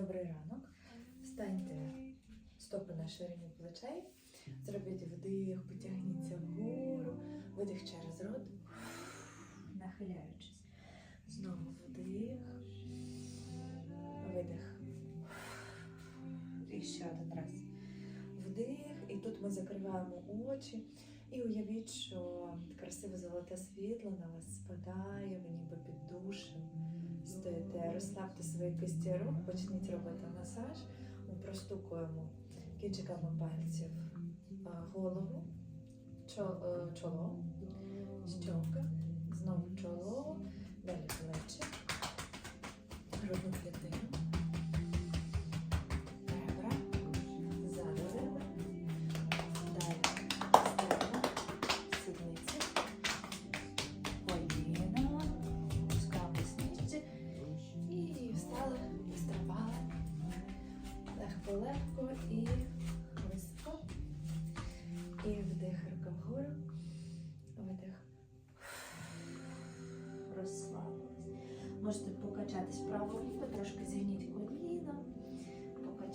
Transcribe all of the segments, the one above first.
Добрий ранок. Встаньте стопи на ширині плечей. Зробіть вдих, потягніться вгору, видих через рот, нахиляючись. Знову вдих, видих. І ще один раз. Вдих. І тут ми закриваємо очі. І уявіть, що красиве золоте світло на вас спадає, ви ніби під душем стоїте, розслабте свої кисті рук, почніть робити масаж. Ми простукуємо кінчиками пальців голову, е, чоло, щоки, знову чоло, далі плечі, грудну клітину,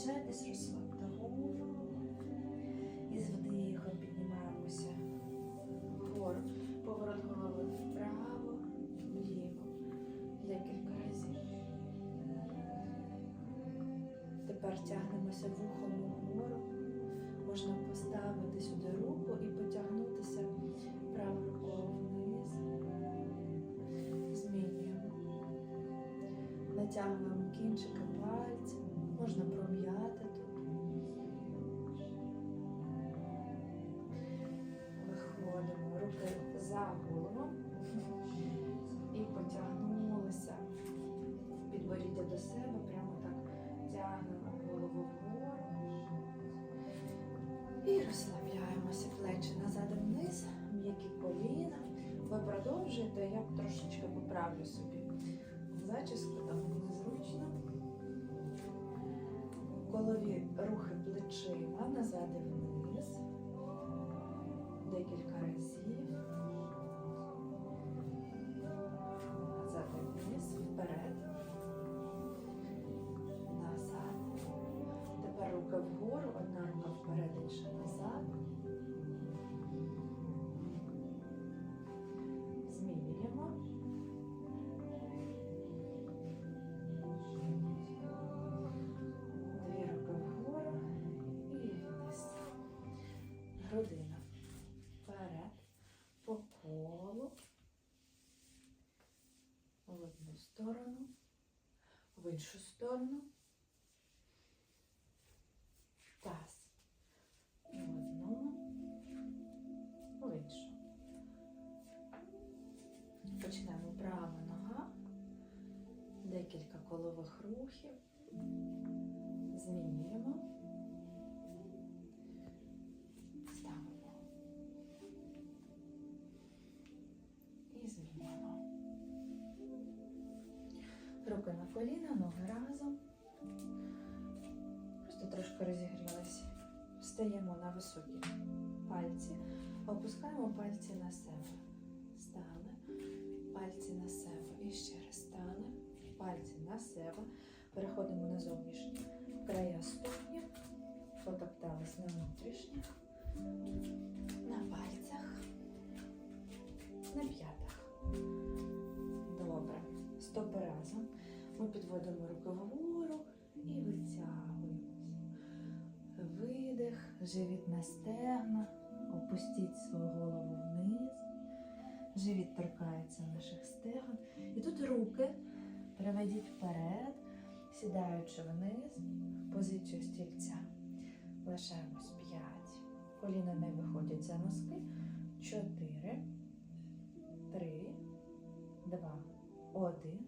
покачайтесь, розслабте голову. І з вдихом піднімаємося вгору. Поворот голови вправо, вліво. Декілька разів. Тепер тягнемося вухом угору. Можна поставити сюди руку і потягнутися правою рукою вниз. Змінюємо. Натягуємо кінчики продовжуєте, я трошечки поправлю собі зачіску, там незручно. Колові рухи плечима назад і вниз. Декілька разів. Назад і вниз, вперед. Назад. Тепер рука вгору, одна рука вперед, інша назад. Грудина. Вперед. По колу. В одну сторону. В іншу сторону. Таз. В одну. В іншу. Почнемо права нога. Декілька колових рухів. Змінюємо. Коліна, ноги разом. Просто трошки розігрілися. Встаємо на високі пальці, опускаємо пальці на себе. Стали, пальці на себе. І ще раз стали, пальці на себе. Переходимо на зовнішні края ступні, потоптались на внутрішніх, на пальцях, на п'ятах. Добре. Стопи разом. Ми підводимо руки вгору і витягуємося. Видих, живіт на стегна, опустіть свою голову вниз. Живіт торкається наших стегон. І тут руки переведіть вперед, сідаючи вниз позицію стільця. Лишаємось 5. Коліна не виходять за носки. 4, 3, 2, 1.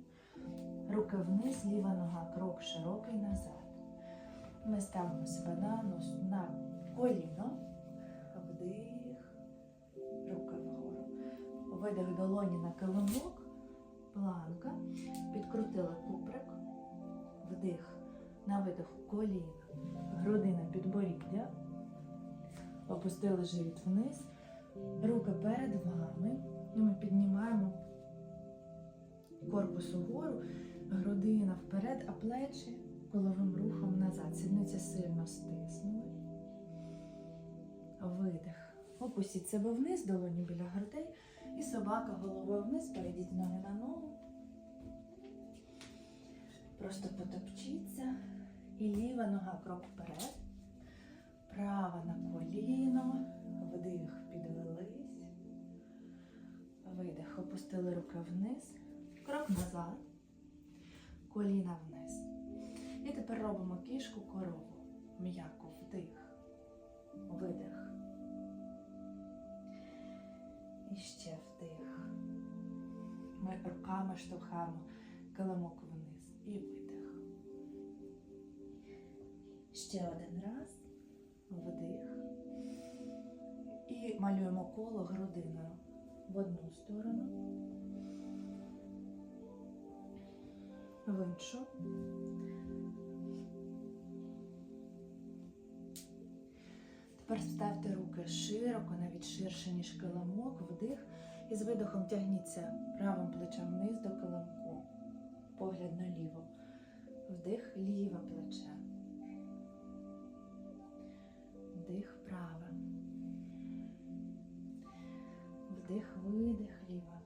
Руки вниз, ліва нога, крок широкий назад. Ми ставимо себе на нос на коліно. Вдих, руки вгору. Видих долоні на килимок, планка. Підкрутили куприк. Вдих на видиху коліна, грудина підборіддя. Опустили живіт вниз. Руки перед вами. І ми піднімаємо корпус угору, грудина вперед, а плечі Головим рухом назад. Сідниці сильно стиснули. Видих. Опустіть себе вниз, долоні біля грудей. І собака головою вниз, перейдіть ноги на ногу. Просто потопчіться. І ліва нога крок вперед. Права на коліно. Вдих, підвелись. Видих. Опустили руки вниз. Крок назад. Коліна вниз. І тепер робимо кішку корову. М'яко вдих. Видих. І ще вдих. Ми руками штовхаємо килимок вниз. І видих. Ще один раз. Вдих. І малюємо коло грудиною в одну сторону. В іншу. Тепер ставте руки широко, навіть ширше, ніж килимок, вдих. І з видохом тягніться правим плечем вниз до килимку. Погляд наліво. Вдих, ліве плече. Вдих, праве. Вдих, видих, ліве.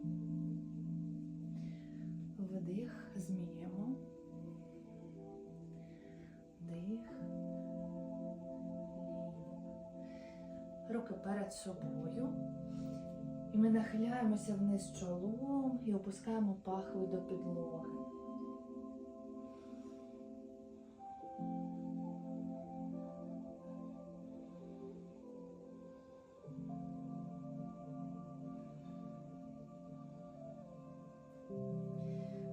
Вдих, зміємо. Руки перед собою. І ми нахиляємося вниз чолом і опускаємо пахви до підлоги.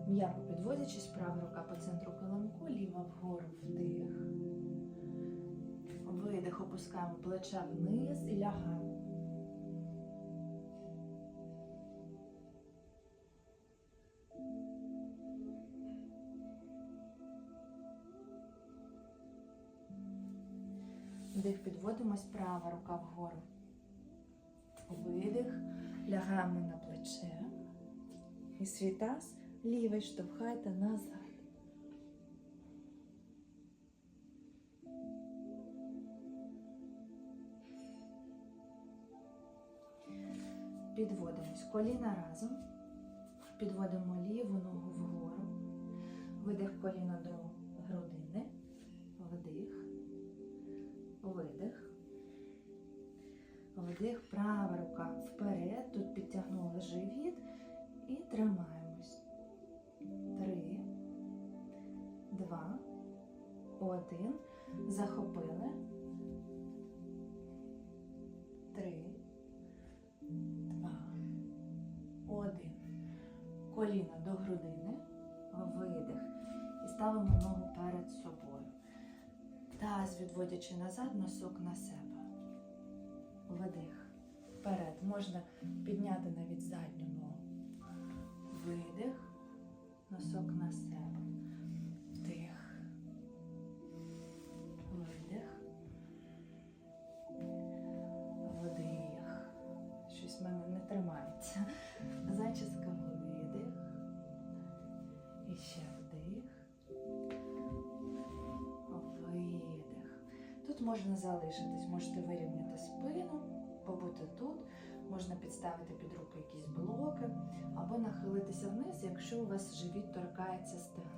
М'яко підводячись, права рука по центру килимку, ліва вгору вдих. Опускаємо плече вниз і лягаємо. Вдих, підводимось, права рука вгору. Видих, лягаємо на плече. І свій таз лівий штовхайте назад. Підводимось коліна разом. Підводимо ліву ногу вгору. Видих коліна до грудини. Вдих. Видих. Вдих, права рука вперед. Тут підтягнули живіт і тримаємось. Три, два, один. Захопили. Коліна до грудини. Видих. І ставимо ногу перед собою. Таз відводячи назад, носок на себе. Видих. Вперед. Можна підняти навіть задню ногу. Видих. Носок на себе. Можна залишитись, можете вирівняти спину, побути тут, можна підставити під руки якісь блоки, або нахилитися вниз, якщо у вас живіт торкається стегна.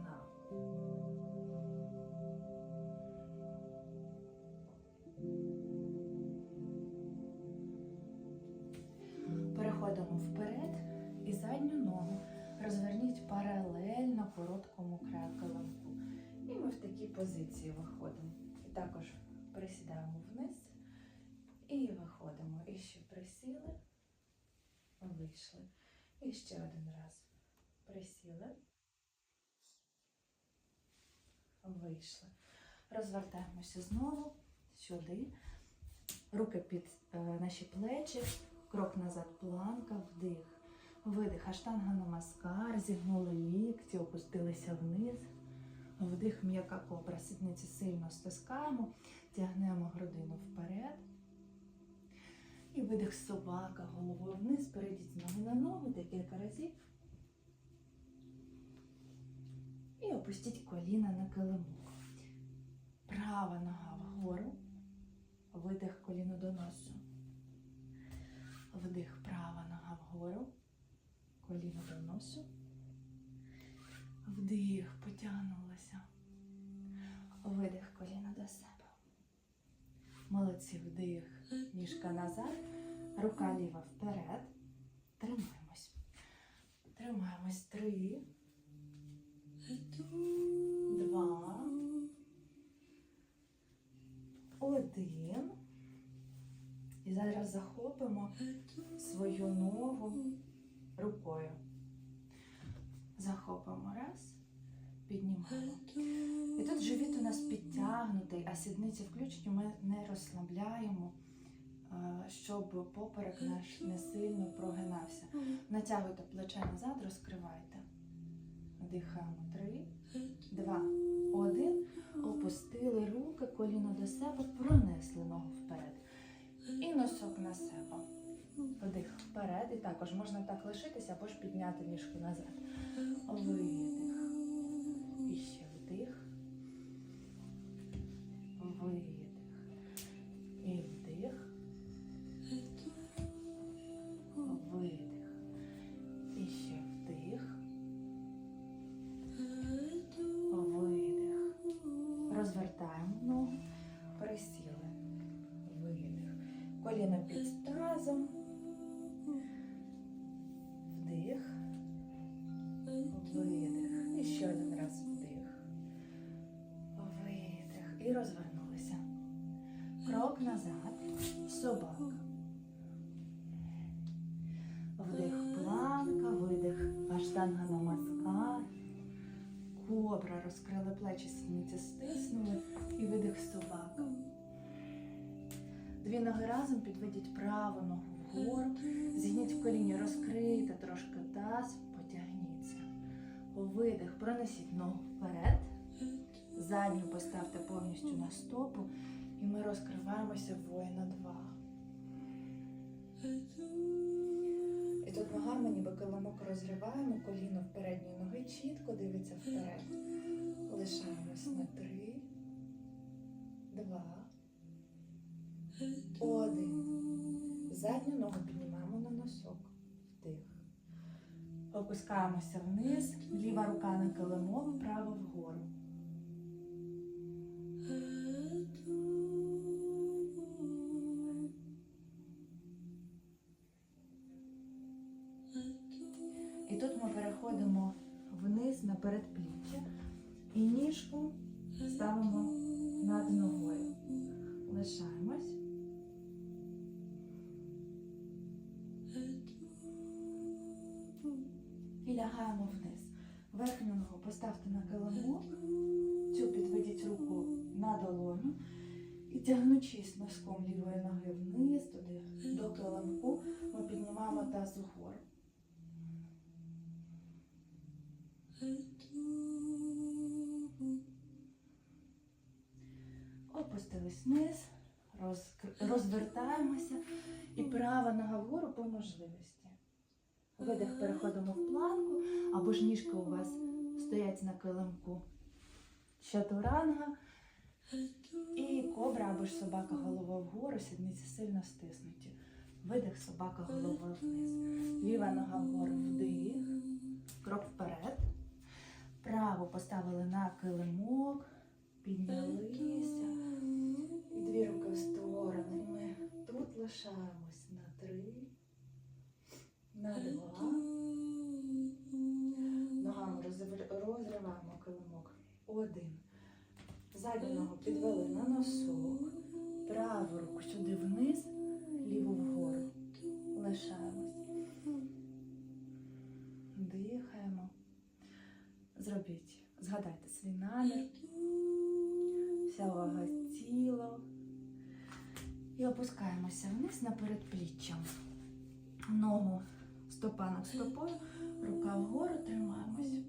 І виходимо. І ще присіли, вийшли. І ще один раз. Присіли. Вийшли. Розвертаємося знову сюди. Руки під е, наші плечі, крок назад, планка, вдих. Видих, аштанга намаскар, зігнули лікті, опустилися вниз. Вдих, м'яка кобра, сідниці сильно стискаємо, тягнемо грудину вперед. І видих собака, головою вниз, перейдіть з ноги на ногу декілька разів. І опустіть коліна на килимок. Права нога вгору. Видих коліно до носу. Вдих, права нога вгору. Коліно до носу. Вдих, потягнулася. Видих коліно до себе. Молодці, вдих, ніжка назад, рука ліва вперед. Тримаємось. Тримаємось. Три, два, один. І зараз захопимо свою ногу рукою. Захопимо раз, піднімаємо. І тут живіт у нас підтягнутий, а сідниці включені, ми не розслабляємо, е, щоб поперек наш не сильно прогинався. Натягуйте плече назад, розкривайте. Дихаємо. Три, два, один. Опустили руки, коліно до себе, пронесли ногу вперед. І носок на себе. Вдих вперед. І також можна так лишитися або ж підняти ніжку назад. Видих. І ще вдих. Видих. І І розвернулися. Крок назад. Собака. Вдих планка, видих аштанга намаскар. Кобра, розкрили плечі, сідниці стиснули і видих собака. Дві ноги разом підведіть праву ногу вгору, зігніть в коліні, розкрийте трошки таз, потягніться. Видих, пронесіть ногу вперед, задню поставте повністю на стопу, і ми розкриваємося в воїна два. І тут ногами ніби килимок розриваємо, коліно в передньої ноги чітко дивиться вперед. Лишаємось на три, два, один. Задню ногу піднімаємо на носок. Вдих. Опускаємося вниз, ліва рука на килимок, права вгору. І вниз. Верхню ногу поставте на килимок, цю підведіть руку на долоню і тягнучись носком лівої ноги вниз, туди до килимку, ми піднімаємо таз угору. Опустились вниз, розвертаємося і права нога вгору по можливості. Видих переходимо в планку, або ж ніжки у вас стоять на килимку. Чатуранга і кобра або ж собака головою вгору, сідниці сильно стиснуті. Видих собака головою вниз. Ліва нога вгору вдих. Крок вперед. Праву поставили на килимок, піднялися. Дві руки в сторони. Ми тут лишаємось на три, на два. Ногами розриваємо килимок. Один. Задню ногу підвели на носок. Праву руку сюди вниз, ліву вгору. Лишаємось. Дихаємо. Зробіть, згадайте свій намір, вся увага тіло. І опускаємося вниз на передпліччя. Ногу стопа над стопою, рука вгору тримаємось.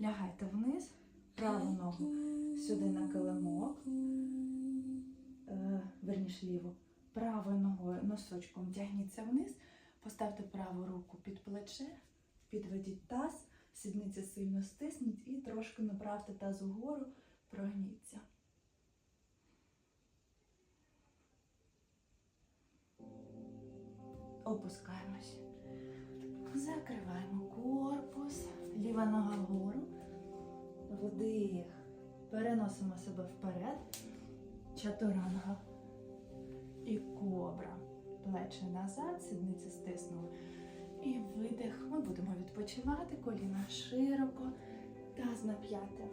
Лягайте вниз, праву ногу сюди на килимок, е, верніше ліву, правою ногою носочком тягніться вниз, поставте праву руку під плече, підведіть таз, Сідниці сильно стисніть і трошки направте таз угору, прогніться. Опускаємось. Закриваємо корпус, ліва нога вгору. Вдих. Переносимо себе вперед. Чатуранга. І кобра. Плечі назад, сідниці стиснули. І видих. Ми будемо відпочивати. Коліна широко. Таз на п'яте.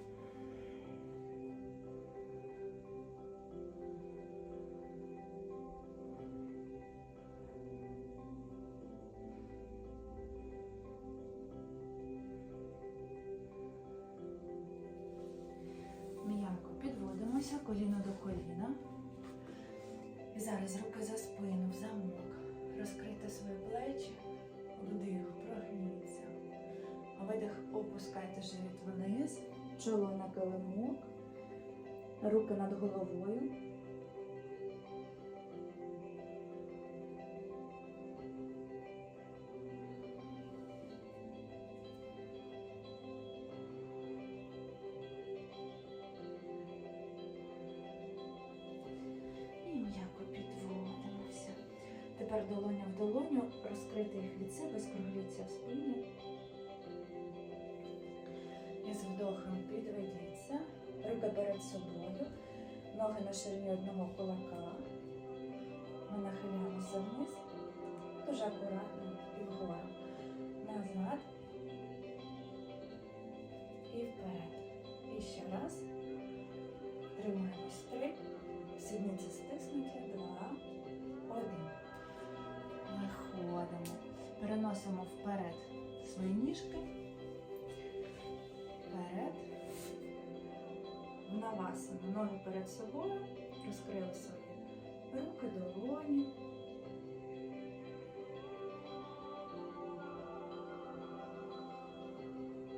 Опускайте живіт вниз, чоло на килимок, руки над головою. Тепер долоня в долоню, розкрити їх від себе, скругліться в спині. Руки перед собою, ноги на ширині одного кулака. Ми нахиляємося вниз, дуже акуратно і вгору. Назад і вперед. І ще раз. Тримаємось три. Сідниці стиснуті. Два. Один. Виходимо. Переносимо вперед свої ніжки. Вперед. Навасану. Ноги перед собою. Розкрили свої руки, долоні.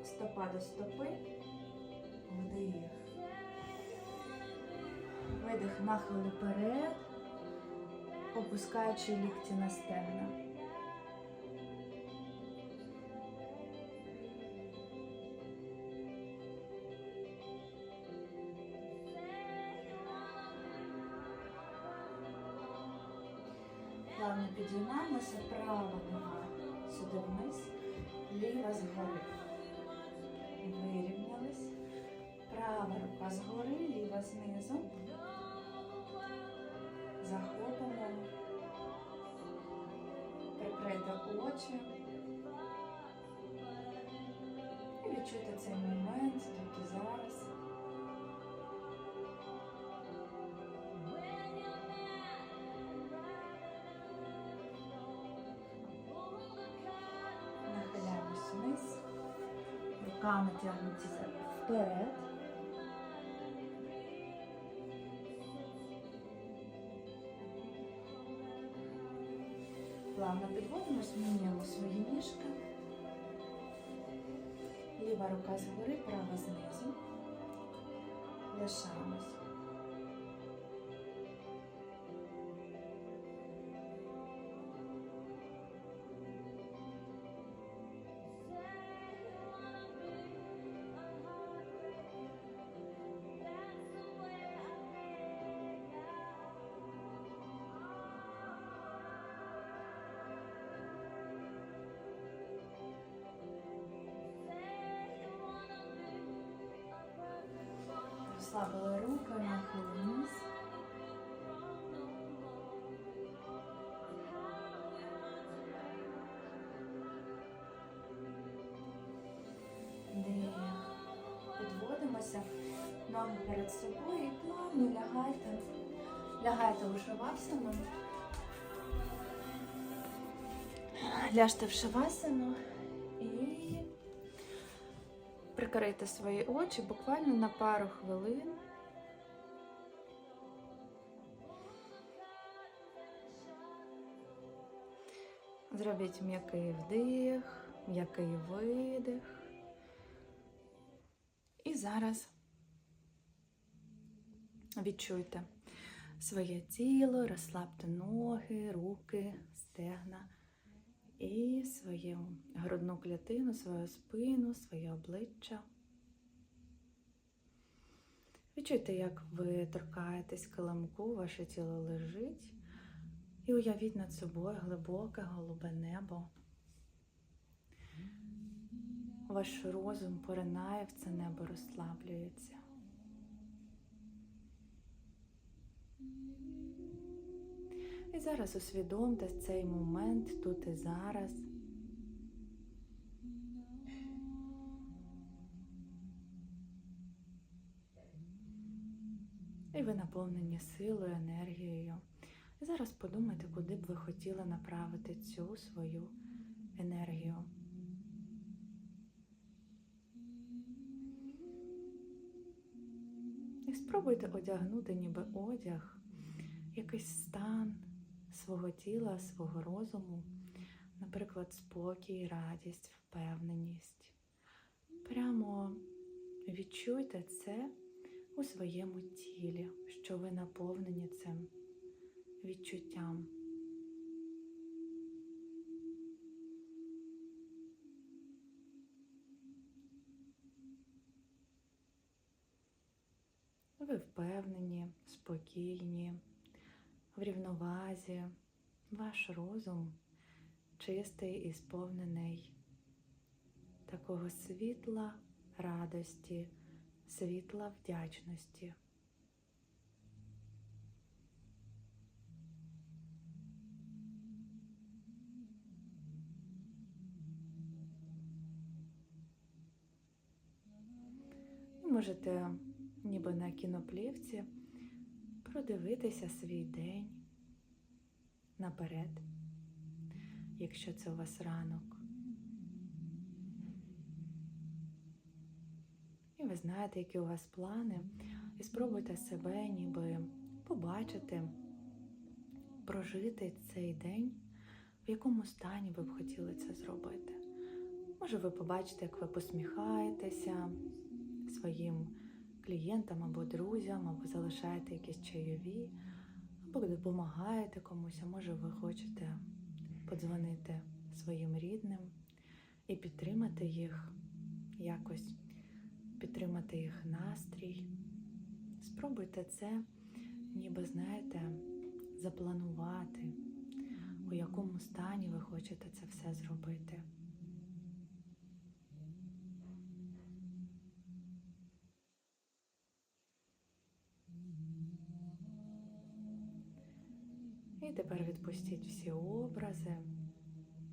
Стопа до стопи. Вдих. Видих нахил вперед, опускаючи лікті на стегна. Підіймаємося, права нога сюди вниз, ліва згори. Вирівнялись. Права рука згори, ліва знизу. Захопимо. Прикрийте очі. І відчуйте цей момент тут і зараз. Руками тягнуться вперед. Плавно підводимо, змінюємо свої ніжки. Ліва рука згори, права знизу. Лишаємось. Дих. Підводимося, ноги перед собою і плавно лягайте. Лягайте у шавасану. Ляжте в шавасану і прикрийте свої очі буквально на пару хвилин. Зробіть м'який вдих, м'який видих. І зараз відчуйте своє тіло, розслабте ноги, руки, стегна і свою грудну клітину, свою спину, своє обличчя. Відчуйте, як ви торкаєтесь килимку, ваше тіло лежить, і уявіть над собою глибоке голубе небо. Ваш розум поринає в це небо, розслаблюється. І зараз усвідомте цей момент тут і зараз. І ви наповнені силою, енергією. І зараз подумайте, куди б ви хотіли направити цю свою енергію. І спробуйте одягнути ніби одяг, якийсь стан свого тіла, свого розуму, наприклад, спокій, радість, впевненість. Прямо відчуйте це у своєму тілі, що ви наповнені цим відчуттям. Впевнені, спокійні, в рівновазі, ваш розум чистий і сповнений такого світла радості, світла вдячності. Можете ніби на кіноплівці продивитися свій день наперед, якщо це у вас ранок. І ви знаєте, які у вас плани, і спробуйте себе ніби побачити, прожити цей день, в якому стані ви б хотіли це зробити. Може, ви побачите, як ви посміхаєтеся своїм клієнтам або друзям, або залишаєте якісь чайові, або допомагаєте комусь, а може ви хочете подзвонити своїм рідним і підтримати їх якось, підтримати їх настрій. Спробуйте це, ніби знаєте, запланувати, у якому стані ви хочете це все зробити. І тепер відпустіть всі образи,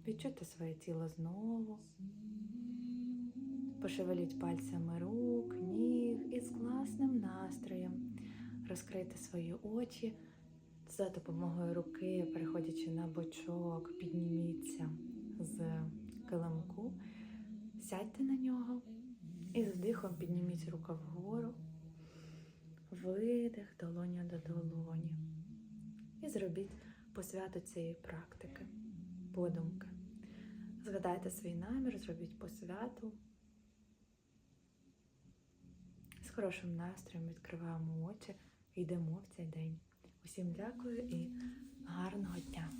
відчуйте своє тіло знову, пошевеліть пальцями рук, ніг і з класним настроєм. Розкрийте свої очі. За допомогою руки, переходячи на бочок, підніміться з килимку, сядьте на нього і з вдихом підніміть руку вгору, видих долоня до долоні. І зробіть посвяту цієї практики, подумки. Згадайте свій намір, зробіть посвяту. З хорошим настроєм відкриваємо очі і йдемо в цей день. Усім дякую і гарного дня!